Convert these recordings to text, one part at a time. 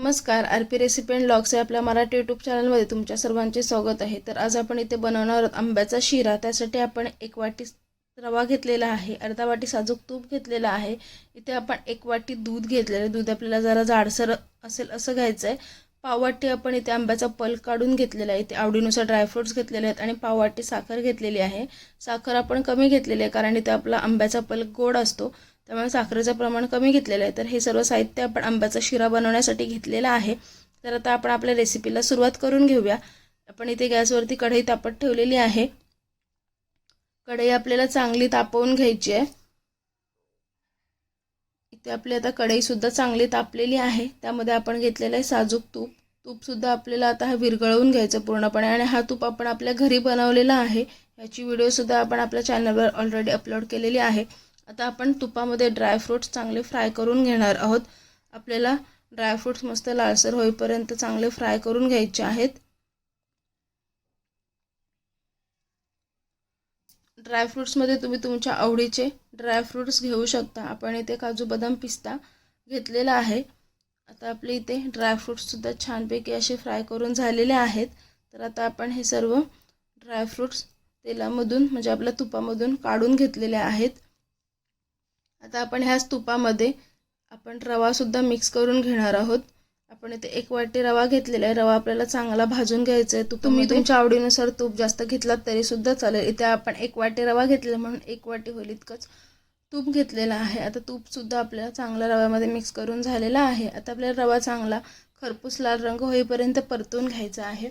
नमस्कार R P recipe and locks या आपल्या मराठी यूट्यूब चॅनलमध्ये तुमच्या सर्वांचे स्वागत आहे. तर आज आपण इथे बनवणार आहोत आंब्याचा शिरा. त्यासाठी आपण एक वाटी रवा घेतलेला आहे अर्धा वाटी साजूक तूप घेतलेलं आहे. इथे आपण एक वाटी दूध घेतलेलं आहे. दूध आपल्याला जरा जाडसर असेल असं घ्यायचं आहे पाववाटी आपण इथे आंब्याचा पल काढून घेतलेला आहे. इथे आवडीनुसार ड्रायफ्रुट्स घेतलेले आहेत आणि पाववाटी साखर घेतलेली आहे. साखर आपण कमी घेतलेली आहे कारण इथे आपला आंब्याचा पल गोड असतो. त्यामुळे साखरेचं प्रमाण कमी घेतलेलं आहे. तर हे सर्व साहित्य आपण आंब्याचा शिरा बनवण्यासाठी घेतलेलं आहे. तर आता आपण आपल्या रेसिपीला सुरुवात करून घेऊया. आपण इथे गॅसवरती कढई तापत ठेवलेली आहे. कढई आपल्याला चांगली तापवून घ्यायची आहे. इथे आपली आता कढईसुद्धा चांगली तापलेली आहे. त्यामध्ये आपण घेतलेलं आहे साजूक तूप. तूपसुद्धा आपल्याला आता हा विरघळवून घ्यायचं पूर्णपणे आणि हा तूप आपण आपल्या घरी बनवलेला आहे. याची व्हिडिओसुद्धा आपण आपल्या चॅनलवर ऑलरेडी अपलोड केलेली आहे. आता आपण तुपामध्ये ड्रायफ्रूट्स चांगले फ्राय करून घेणार आहोत. आपल्याला ड्रायफ्रूट्स मस्त लालसर होईपर्यंत चांगले फ्राय करून घ्यायचे आहेत. ड्रायफ्रूट्समध्ये तुम्ही तुमच्या आवडीचे ड्रायफ्रूट्स घेऊ शकता. आपण इथे काजू बदाम पिस्ता घेतलेला आहे. आता आपले इथे ड्रायफ्रूट्ससुद्धा छानपैकी असे फ्राय करून झालेले आहेत. तर आता आपण हे सर्व ड्रायफ्रूट्स तेलामधून म्हणजे आपल्या तुपामधून काढून घेतलेले आहेत. आता आपण ह्याच तुपामध्ये आपण रवासुद्धा मिक्स करून घेणार आहोत. आपण इथे एक वाटी रवा घेतलेला आहे. रवा आपल्याला चांगला भाजून घ्यायचा आहे. तुम्ही तुमच्या आवडीनुसार तूप जास्त घेतलात तरी सुद्धा चालेल. इथे आपण एक वाटी रवा घेतलेला म्हणून एक वाटी होईल इतकंच तूप घेतलेलं आहे. आता तूपसुद्धा आपल्याला चांगला रव्यामध्ये मिक्स करून झालेला आहे. आता आपल्याला रवा चांगला खरपूस लाल रंग होईपर्यंत परतून घ्यायचा आहे.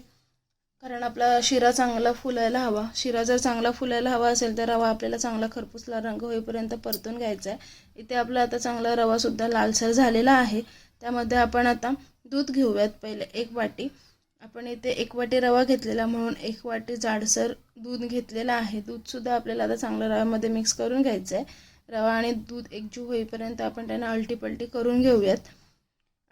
कारण आपला शिरा चांगला फुलायला हवा. शिरा जर चांगला फुलायला हवा असेल तर रवा आपल्याला चांगला खरपूसला रंग होईपर्यंत परतून घ्यायचा आहे इथे आपला आता चांगला रवासुद्धा लालसर झालेला आहे. त्यामध्ये आपण आता दूध घेऊयात पहिले एक वाटी. आपण इथे एक वाटी रवा घेतलेला म्हणून एक वाटी जाडसर दूध घेतलेलं आहे. दूधसुद्धा आपल्याला आता चांगल्या रव्यामध्ये मिक्स करून घ्यायचं आहे रवा आणि दूध एकजू होईपर्यंत आपण त्यांना अल्टीपल्टी करून घेऊयात.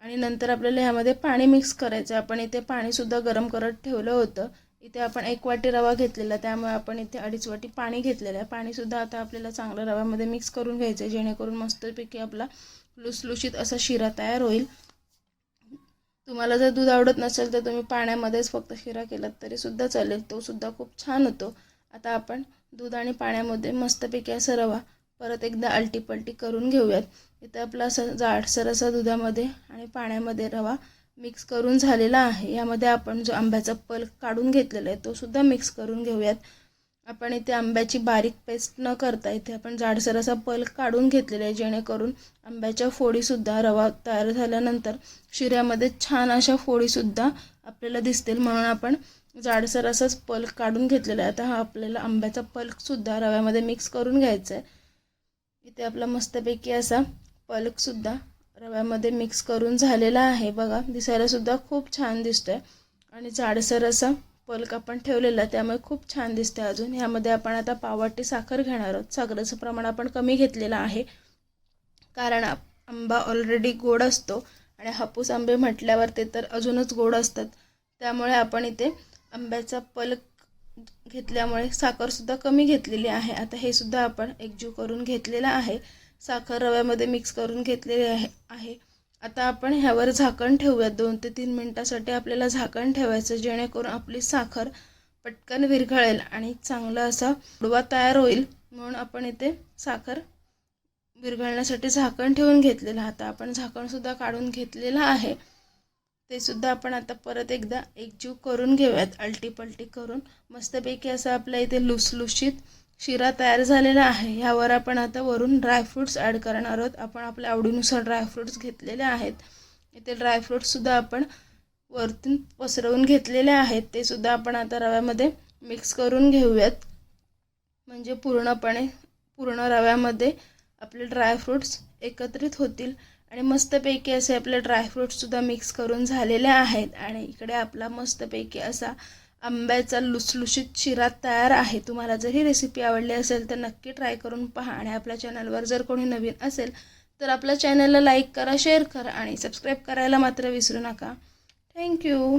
आणि नंतर आपल्याला ह्यामध्ये पाणी मिक्स करायचं आहे आपण इथे पाणीसुद्धा गरम करत ठेवलं होतं. इथे आपण एक वाटी रवा घेतलेला त्यामुळे आपण इथे अडीच वाटी पाणी घेतलेलं आहे. पाणीसुद्धा आता आपल्याला चांगलं रव्यामध्ये मिक्स करून घ्यायचं आहे जेणेकरून मस्तपैकी आपला लुसलुशीत असा शिरा तयार होईल. तुम्हाला जर दूध आवडत नसेल तर तुम्ही पाण्यामध्येच फक्त शिरा केलात तरीसुद्धा चालेल. तोसुद्धा खूप छान होतो. आता आपण दूध आणि पाण्यामध्ये मस्तपैकी असा रवा परत एकदा आलटीपलटी करून घेऊयात. इथं आपला असं जाडसर असा दुधामध्ये आणि पाण्यामध्ये रवा मिक्स करून झालेला आहे. यामध्ये आपण जो आंब्याचा पल्प काढून घेतलेला आहे तो सुद्धा मिक्स करून घेऊयात. आपण इथे आंब्याची बारीक पेस्ट न करता इथे आपण जाडसर असा पल्प काढून घेतलेला आहे जेणेकरून आंब्याच्या फोडीसुद्धा रवा तयार झाल्यानंतर शिऱ्यामध्ये छान अशा फोडीसुद्धा आपल्याला दिसतील. म्हणून आपण जाडसर असाच पल्प काढून घेतलेला आहे. आता हा आपल्याला आंब्याचा पल्कसुद्धा रव्यामध्ये मिक्स करून घ्यायचा आहे. इथे आपला मस्तपैकी असा पलकसुद्धा रव्यामध्ये मिक्स करून झालेला आहे बघा. दिसायलासुद्धा खूप छान दिसतो आहे आणि जाडसर असा पलक आपण ठेवलेला त्यामुळे खूप छान दिसते अजून. ह्यामध्ये आपण आता पावाटी साखर घेणार आहोत. साखरेचं प्रमाण आपण कमी घेतलेलं आहे. कारण आंबा ऑलरेडी गोड असतो आणि हापूस आंबे म्हटल्यावर ते तर अजूनच गोड असतात. त्यामुळे आपण इथे आंब्याचा पलक घेतल्यामुळे साखरसुद्धा कमी घेतलेली आहे. आता हे सुद्धा आपण एकजीव करून घेतलेलं आहे. साखर रव्यामध्ये मिक्स करून घेतलेली आहे आहे. आता आपण ह्यावर झाकण ठेवूयात. दोन ते तीन मिनटासाठी आपल्याला झाकण ठेवायचं जेणेकरून आपली साखर पटकन विरघळेल आणि चांगला असा उडवा तयार होईल. म्हणून आपण इथे साखर विरघळण्यासाठी झाकण ठेवून घेतलेलं आता आपण झाकणसुद्धा काढून घेतलेलं आहे. ते सुद्धा आपण आता परत एकदा एकजीव करून घेऊयात अल्टी पलटी करून. मस्तपैकी असं आपल्या इथे लुसलुशीत शिरा तयार झालेला आहे. ह्यावर आपण आता वरून ड्रायफ्रूट्स ॲड करणार आहोत. आपण आपल्या आवडीनुसार ड्रायफ्रूट्स घेतलेले आहेत. इथे ड्रायफ्रूट्ससुद्धा आपण वरतून पसरवून घेतलेले आहेत. ते सुद्धा आपण आता रव्यामध्ये मिक्स करून घेऊयात. म्हणजे पूर्णपणे पूर्ण रव्यामध्ये आपले ड्रायफ्रूट्स एकत्रित होतील. आणि मस्तपैकी असे आपले ड्रायफ्रूट्ससुद्धा मिक्स करून झालेले आहेत. आणि इकडे आपला मस्तपैकी असा आंब्याचा लुसलुशीत शिरा तयार आहे. तुम्हाला जर ही रेसिपी आवडली असेल तर नक्की ट्राय करून पहा आणि आपल्या चॅनलवर जर कोणी नवीन असेल तर आपल्या चॅनलला लाईक करा शेअर करा आणि सबस्क्राईब करायला मात्र विसरू नका. थँक्यू